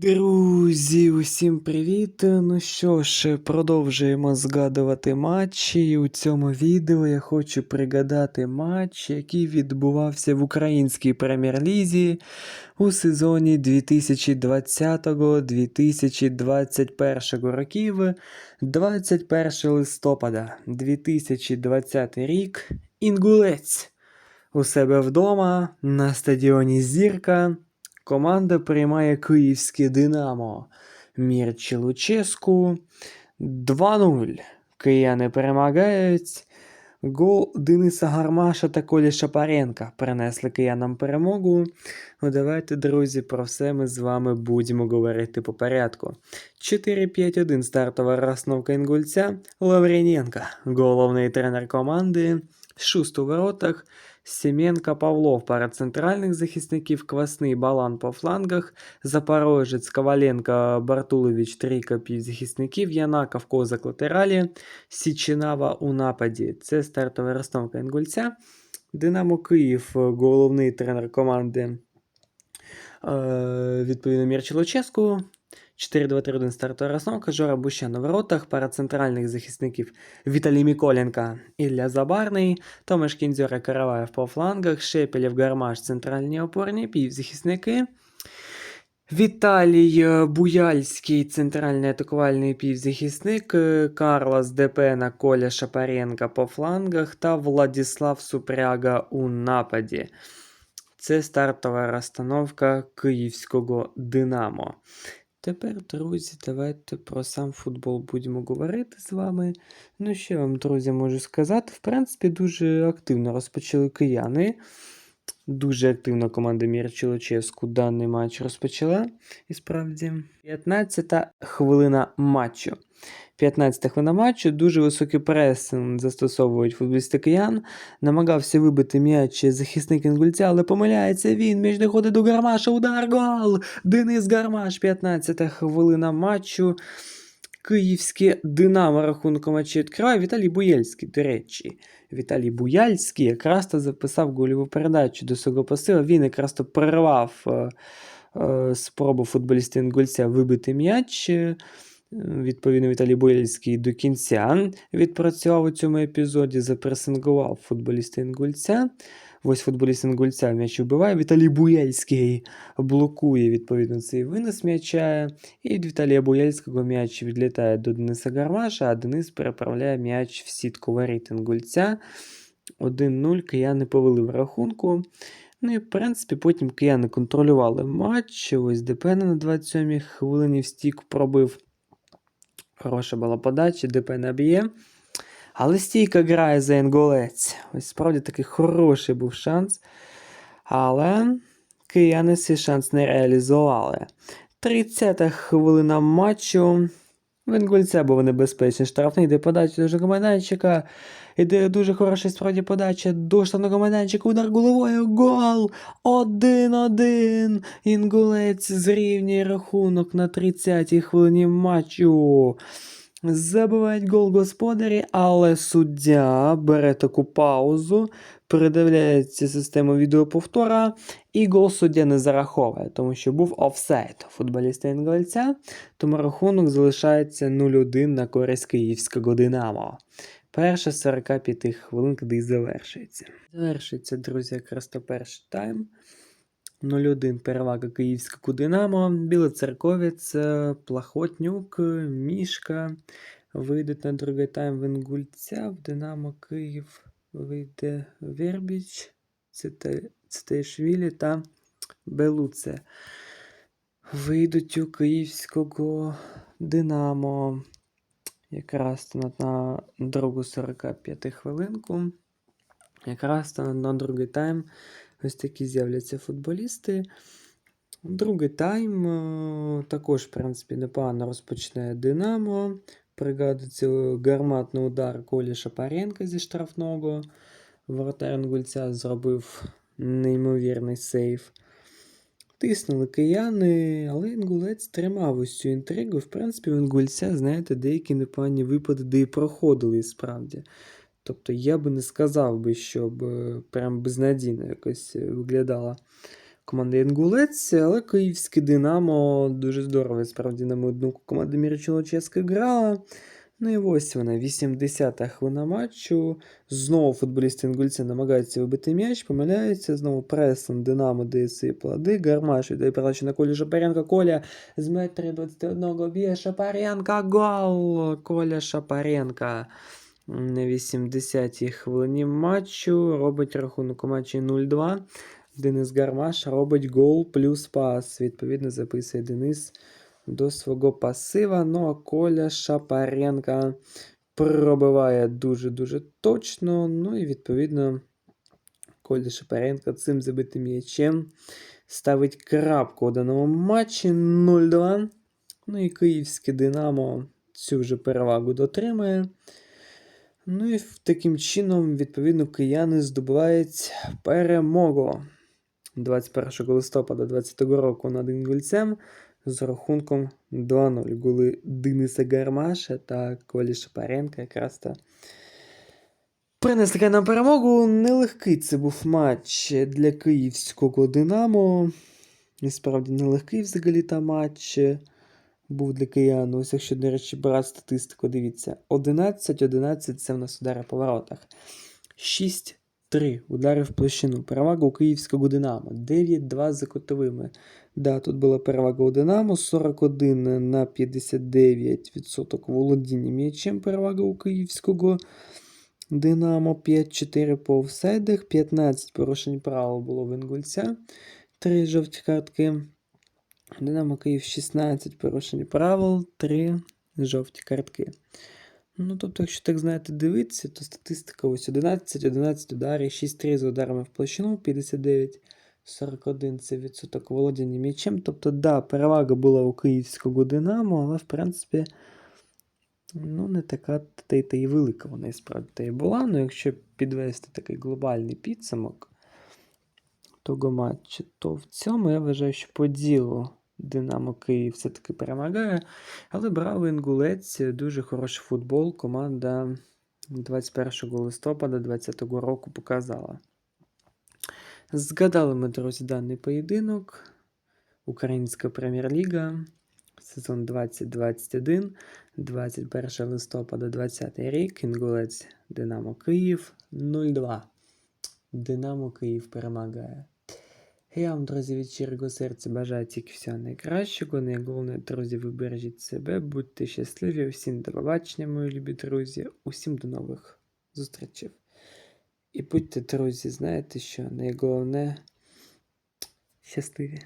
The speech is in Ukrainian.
Друзі, усім привіт! Ну що ж, продовжуємо згадувати матчі. І у цьому відео я хочу пригадати матч, який відбувався в українській прем'єр-лізі у сезоні 2020-2021 років. 21 листопада 2020 рік. Інгулець у себе вдома на стадіоні Зірка. Команда приймає київське Динамо. Мірчі Луческу 2-0. Кияни перемагають. Гол Дениса Гармаша та Колі Шапаренка принесли киянам перемогу. Ну, давайте, друзі, про все ми з вами будемо говорити по порядку. 4-5-1 стартова розстановка інгульця. Лавріненка, головний тренер команди. Шуст у воротах. Семенко Павлов пара центральних захисників, Квасний Балан по флангах, Запорожець, Коваленко, Бартулович, трійка півзахисників, Янаков, Козак латералі, Січинава у нападі. Це стартова розстановка інгульця. Динамо Київ, головний тренер команди. е, Відповідно, Мірчі Луческу. 4-2-3-1 стартова розстановка, Жора Буща на воротах, пара центральних захисників Віталій Міколенка, Ілля Забарний, Томаш Кінзьора Караваєв по флангах, Шепелєв Гармаш, центральні опорні, півзахисники. Віталій Буяльський, центральний атакувальний півзахисник, Карлос Депена, Коля Шапаренка по флангах та Владіслав Супряга у нападі. Це стартова розстановка київського Динамо. Тепер, друзі, давайте про сам футбол будемо говорити з вами. Ну, що я вам, друзі, можу сказати? В принципі, дуже активно розпочали кияни. Дуже активно команда Міра Луческу даний матч розпочала. І справді, 15-та хвилина матчу. 15 хвилина матчу, дуже високий пресинг застосовують футболісти киян. Намагався вибити м'яч захисник інгульця, але помиляється він. Між доходить до Гармаша. Удар гол! Денис Гармаш, 15 хвилина матчу. Київське Динамо рахунком матчі відкриває Віталій Буєльський, до речі. Віталій Буяльський якраз то записав гольову передачу до свого посила. Він якраз то перервав е, е, спробу футболіста Інгульця вибити м'яч. Відповідно, Віталій Буяльський до кінця відпрацював у цьому епізоді, запресингував футболіста Інгульця. Ось футболіст Інгульця м'яч вбиває. Віталій Буяльський блокує відповідно цей винос м'яча. І від Віталія Буяльського м'яч відлітає до Дениса Гармаша, а Денис переправляє м'яч в сітку воріт Інгульця. 1-0 кияни повели в рахунку. Ну і в принципі потім кияни контролювали матч. Ось Депена на 27-й хвилині в стік пробив. Хороша була подача, ДП б'є. Але стійка грає за інгулець. Ось справді такий хороший був шанс. Але кияни цей шанс не реалізували. 30-та хвилина матчу. В інгульця був небезпечний штрафний, йде подача до жовтого майданчика. Іде дуже хороша справді подача до штрафного майданчика. Удар головою. Гол! 1-1. Інгулець зрівнює рахунок на 30-й хвилині матчу. Забивають гол господарі, але суддя бере таку паузу, передивляється систему відеоповтора, і гол суддя не зараховує, тому що був офсайд футболіста інгольця, тому рахунок залишається 0-1 на користь київського Динамо. Перша 45 хвилин, куди завершується. Завершується, друзі, якраз то перший тайм. 0-1 перевага київського Динамо, Білоцерковець, е, Плахотнюк, Мішка вийдуть на другий тайм в Інгульця, в Динамо Київ вийде Вербіч, Ците- Цитейшвілі та Белуце. Вийдуть у київського Динамо. Якраз на, другу 45 хвилинку. Якраз на другий тайм Ось такі з'являться футболісти. Другий тайм е, також, в принципі, непогано розпочне Динамо. Пригадується гарматний удар Колі Шапаренка зі штрафного. Воротар Інгульця зробив неймовірний сейф. Тиснули кияни, але інгулець тримав ось цю інтригу. В принципі, в інгульця, знаєте, деякі непогані випади, де і проходили справді. Тобто я би не сказав би, щоб е, прям безнадійно якось е, виглядала команда Інгулець, але київське Динамо дуже здорово. Справді, на мою думку, команда Мірчило чесно грала. Ну і ось вона, 80-та хвилина матчу. Знову футболісти Інгульця намагаються вибити м'яч, помиляються. Знову пресом Динамо дає плоди. Гармаш віддає передачу на Колі Шапаренка. Коля з метри 21 б'є Шапаренка. Гол! Коля Шапаренка. На 80-й хвилині матчу робить рахунок у матчі 0-2. Денис Гармаш робить гол плюс пас. Відповідно, записує Денис до свого пасива. Ну а Коля Шапаренка пробиває дуже-дуже точно. Ну і відповідно Коля Шапаренка цим забитим м'ячем ставить крапку у даному матчі 0-2. Ну і київське Динамо цю вже перевагу дотримує. Ну і таким чином, відповідно, кияни здобувають перемогу 21 листопада 2020 року над Інгульцем з рахунком 2-0. Голи Дениса Гармаша та Колі Шапаренка якраз то принесли нам перемогу. Нелегкий це був матч для київського Динамо. І справді нелегкий взагалі та матч був для киян. Ось якщо, до речі, брати статистику, дивіться. 11-11 це в нас удари по воротах. 6-3 удари в площину. Перевага у київського Динамо. 9-2 за кутовими. Да, тут була перевага у Динамо. 41 на 59% володіння м'ячем. Перевага у київського Динамо. 5-4 по офсайдах. 15 порушень правил було в Інгульця. 3 жовті картки. Динамо Київ 16 порушень правил, 3 жовті картки. Ну, тобто, якщо так знаєте, дивитися, то статистика ось 11, 11 ударів, 6-3 з ударами в площину, 59, 41 це відсоток володіння м'ячем. Тобто, да, перевага була у київського Динамо, але в принципі, ну, не така та й та й велика вона і справді та й була. Ну, якщо підвести такий глобальний підсумок того матчу, то в цьому я вважаю, що по ділу Динамо Київ все-таки перемагає. Але браво Інгулець, дуже хороший футбол. Команда 21 листопада 2020 року показала. Згадали ми, друзі, даний поєдинок. Українська прем'єр-ліга. Сезон 2021, 21 листопада 20 рік. Інгулець Динамо Київ 0-2. Динамо Київ перемагає. Я вам, друзі, від щирого серця бажаю тільки всього найкращого. Найголовніше, друзі, ви бережіть себе, будьте щасливі. усім до побачення, мої любі друзі. Усім до нових зустрічей. І будьте, друзі, знаєте що? Найголовне щасливі.